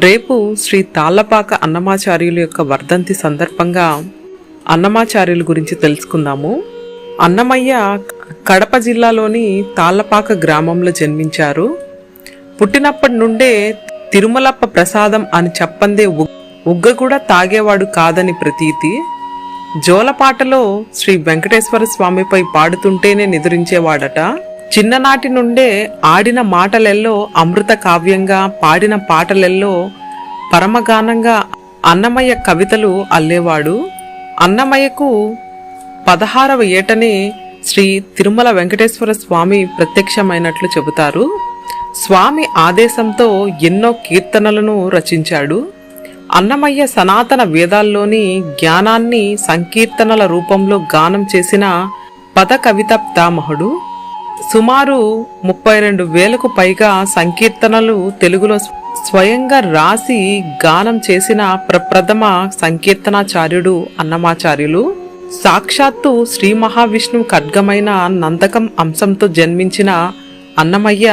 రేపు శ్రీ తాళ్ళపాక అన్నమాచార్యుల యొక్క వర్ధంతి సందర్భంగా అన్నమాచార్యుల గురించి తెలుసుకుందాము. అన్నమయ్య కడప జిల్లాలోని తాళ్ళపాక గ్రామంలో జన్మించారు. పుట్టినప్పటి నుండే తిరుమలప్ప ప్రసాదం అని చెప్పందే ఉగ్- ఉగ్గ కూడా తాగేవాడు కాదని ప్రతీతి. జోలపాటలో శ్రీ వెంకటేశ్వర స్వామిపై పాడుతుంటేనే నిద్రించేవాడట. చిన్ననాటి నుండే ఆడిన మాటలెల్లో అమృత కావ్యంగా పాడిన పాటలెల్లో పరమగానంగా అన్నమయ్య కవితలు అల్లేవాడు. అన్నమయ్యకు పదహారవ ఏటనే శ్రీ తిరుమల వెంకటేశ్వర స్వామి ప్రత్యక్షమైనట్లు చెబుతారు. స్వామి ఆదేశంతో ఎన్నో కీర్తనలను రచించాడు. అన్నమయ్య సనాతన వేదాల్లోని జ్ఞానాన్ని సంకీర్తనల రూపంలో గానం చేసిన పద కవిత పితామహుడు. సుమారు ముప్పై రెండు వేలకు పైగా సంకీర్తనలు తెలుగులో స్వయంగా రాసి గానం చేసిన ప్రప్రథమ సంకీర్తనాచార్యుడు అన్నమాచార్యులు. సాక్షాత్తు శ్రీ మహావిష్ణువు ఖడ్గమైన నందకం అంశంతో జన్మించిన అన్నమయ్య